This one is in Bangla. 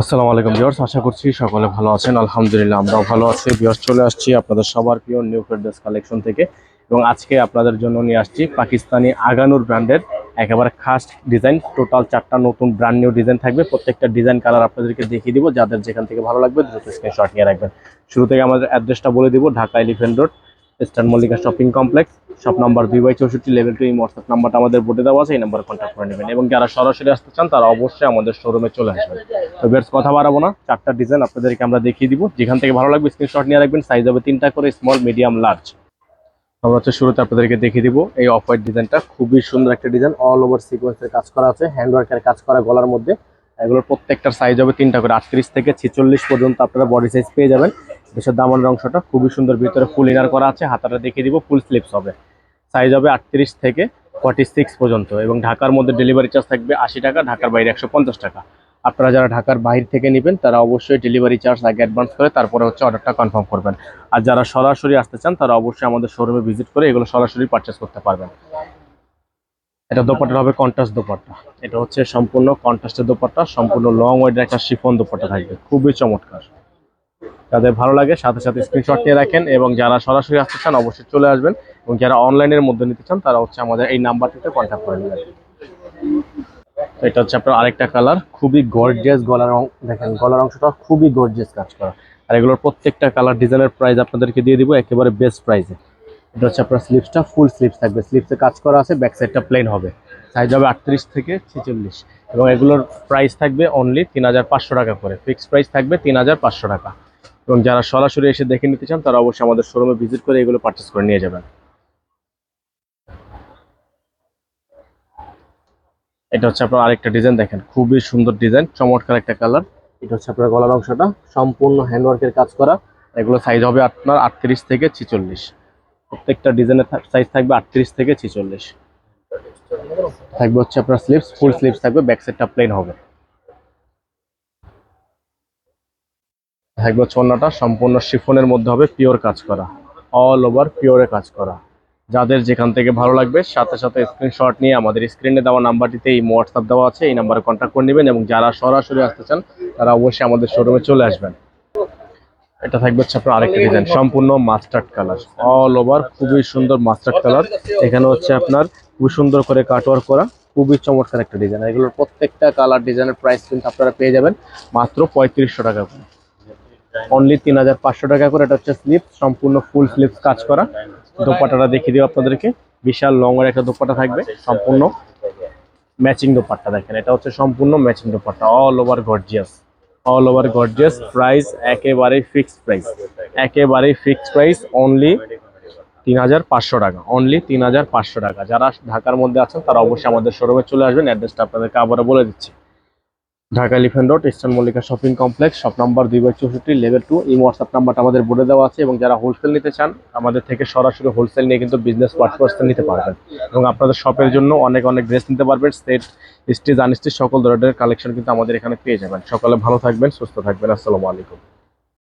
আসসালামু আলাইকুম ভিউয়ার্স, আশা করছি সকলে ভালো আছেন। আলহামদুলিল্লাহ, আমরাও ভালো আছি। ভিউয়ার্স, চলে আসছি আপনাদের সবার প্রিয় নিউ ফেডার্স কালেকশন থেকে। এবং আজকে আপনাদের জন্য নিয়ে আসছি পাকিস্তানি আগানুর ব্র্যান্ডের একেবারে খাস ডিজাইন। টোটাল চারটা নতুন ব্র্যান্ড নিউ ডিজাইন থাকবে। প্রত্যেকটা ডিজাইন কালার আপনাদেরকে দেখিয়ে দিব। যাদের যেখান থেকে ভালো লাগবে, দ্রুত স্ক্রিনশট নিয়ে রাখবেন। শুরু থেকে আমাদের অ্যাড্রেসটা বলে দিব, Dhaka elephant road eastern Mallika shopping complex shop number দুই বাই চৌষট্টি লেভেল টু এই হোয়াটসঅ্যাপ নাম্বারটা আমাদের বোর্ডে দেওয়া আছে, এই নাম্বারে কন্ট্যাক্ট করে নেবেন। এবং যারা সরাসরি আসতে চান, তারা অবশ্যই আমাদের শোরুমে চলে আসবেন। তো বেশ কথা বাড়াবো না, চারটা ডিজাইন আপনাদেরকে আমরা দেখিয়ে দিব। যেখান থেকে ভালো লাগবে স্ক্রিনশট নিয়ে রাখবেন সাইজ হবে তিনটা করে স্মল মিডিয়াম লার্জ আমরা হচ্ছে শুরুতে আপনাদেরকে দেখিয়ে দিব, এই অফ হোয়াইট ডিজাইনটা খুবই সুন্দর একটা ডিজাইন অল ওভার সিকোয়েন্সের কাজ করা আছে হ্যান্ড ওয়ার্কের কাজ করা গলার মধ্যে। এগুলোর প্রত্যেকটার সাইজ হবে তিনটা করে, আটত্রিশ থেকে ছেচল্লিশ পর্যন্ত আপনারা বডি সাইজ পেয়ে যাবেন। দেশের দামানের অংশটা খুবই সুন্দর। ভিতরে ফুল ইনার করা আছে, হাতাটা দেখিয়ে দিব ফুল স্লিপস হবে। সাইজ হবে আটত্রিশ থেকে ফর্টি সিক্স পর্যন্ত এবং ঢাকার মধ্যে ডেলিভারি চার্জ থাকবে আশি টাকা, ঢাকার বাইরে একশো পঞ্চাশ টাকা। আপনারা যারা ঢাকার বাইরে থেকে নেবেন, তারা অবশ্যই ডেলিভারি চার্জ আগে অ্যাডভান্স করে তারপরে হচ্ছে অর্ডারটা কনফার্ম করবেন। আর যারা সরাসরি আসতে চান, তারা অবশ্যই আমাদের শোরুমে ভিজিট করে এগুলো সরাসরি পারচেস করতে পারবেন। এটা দোপাট্টা হবে কন্ট্রাস্ট দোপাট্টা। এটা হচ্ছে সম্পূর্ণ কন্ট্রাস্টের দোপাট্টা, সম্পূর্ণ লং ওয়েডের একটা শিফন দোপাট্টা থাকবে। খুবই চমৎকার। যাদের ভালো লাগে। সাথে সাথে স্ক্রিনশট নিয়ে রাখেন এবং যারা সরাসরি আসতে চান অবশ্যই চলে আসবেন এবং যারা অনলাইনের মধ্যে নিতে চান তারা হচ্ছে আমাদের এই নাম্বারটিতে কন্ট্যাক্ট করে নেবেন। এটা হচ্ছে আপনার আরেকটা কালার খুবই গর্জিয়াস গলার দেখেন গলার অংশটা খুবই গর্জিয়াস কাজ করা। আর এগুলোর প্রত্যেকটা কালার ডিজাইনের প্রাইস আপনাদেরকে দিয়ে দিব একেবারে বেস্ট প্রাইসে এটা হচ্ছে আপনার স্লিপসটা ফুল স্লিপস থাকবে। স্লিপসে কাজ করা আছে ব্যাক সাইডটা প্লেন হবে। সাইজ হবে আটত্রিশ থেকে ছেচল্লিশ। এবং এগুলোর প্রাইস থাকবে অনলি তিন হাজার পাঁচশো টাকা করে। ফিক্সড প্রাইস থাকবে তিন হাজার পাঁচশো টাকা। এবং যারা সরাসরি এসে দেখে নিতে চান, তারা অবশ্যই আমাদের শোরুমে ভিজিট করে এগুলো পারচেস করে নিয়ে যাবেন। এটা হচ্ছে আপনার আরেকটা ডিজাইন দেখেন, খুবই সুন্দর ডিজাইন চমৎকার একটা কালার এটা হচ্ছে আপনার গলার অংশটা, সম্পূর্ণ হ্যান্ডওয়ার্কের কাজ করা। এগুলো সাইজ হবে আপনার আটত্রিশ থেকে ছিচল্লিশ। প্রত্যেকটা ডিজাইনের সাইজ থাকবে আটত্রিশ থেকে ছিচল্লিশ। থাকবে হচ্ছে আপনার স্লিপস ফুল স্লিপস থাকবে ব্যাক সাইডটা প্লেন হবে। থাকবে অন্যটা সম্পূর্ণ শিফনের মধ্যে হবে পিওর কাজ করা। অল ওভার পিওরে কাজ করা। যাদের যেখান থেকে ভালো লাগবে, সাথে সাথে স্ক্রিনশট নিয়ে আমাদের স্ক্রিনে দেওয়া নাম্বারটিতে এই হোয়াটসঅ্যাপ দেওয়া আছে, এই নাম্বারে কন্ট্যাক্ট করে নেবেন এবং যারা সরাসরি আসতে চান, তারা অবশ্যই আমাদের শোরুমে চলে আসবেন। এটা থাকবে হচ্ছে আপনার আরেকটা ডিজাইন সম্পূর্ণ মাস্টার্ড কালার অল ওভার খুবই সুন্দর মাস্টার্ড কালার এখানে হচ্ছে আপনার খুবই সুন্দর করে কাটওয়ার্ক করা, খুবই চমৎকার একটা ডিজাইন এগুলোর প্রত্যেকটা কালার ডিজাইনের প্রাইস কিন্তু আপনারা পেয়ে যাবেন মাত্র পঁয়ত্রিশশো টাকা করে। অনলি তিন হাজার পাঁচশো টাকা করে, এটা হচ্ছে স্লিপ সম্পূর্ণ ফুল স্লিপ কাজ করা। দোপাট্টাটা দেখিয়ে দিও আপনাদেরকে। বিশাল লং এর একটা দোপাট্টা থাকবে, সম্পূর্ণ ম্যাচিং দোপাট্টা দেখেন, এটা হচ্ছে সম্পূর্ণ matching dupatta all over gorgeous all over gorgeous price একেবারে ফিক্সড প্রাইস একেবারে ফিক্সড প্রাইস অনলি তিন হাজার পাঁচশো টাকা অনলি তিন হাজার পাঁচশো টাকা। যারা ঢাকার মধ্যে আছেন, তারা অবশ্যই আমাদের শোরুমে চলে আসবেন। অ্যাড্রেসটা আপনাদেরকে আবারও বলে দিচ্ছি। Dhaka elephant road eastern Mallika shopping complex shop number দুই বাই চৌষট্টি লেভেল টু এই হোয়াটসঅ্যাপ নাম্বারটা আমাদের বলে দেওয়া আছে এবং যারা হোলসেল নিতে চান, আমাদের থেকে সরাসরি হোলসেল নিয়ে কিন্তু বিজনেস পার্টনার্স নিতে পারবেন। এবং আপনাদের শপের জন্য অনেক অনেক ড্রেস নিতে পারবেন স্টেট স্টিচ আনস্টিচ সকল ধরনের কালেকশন কিন্তু আমাদের এখানে পেয়ে যাবেন। সকালে ভালো থাকবেন, সুস্থ থাকবেন, আসসালামু আলাইকুম।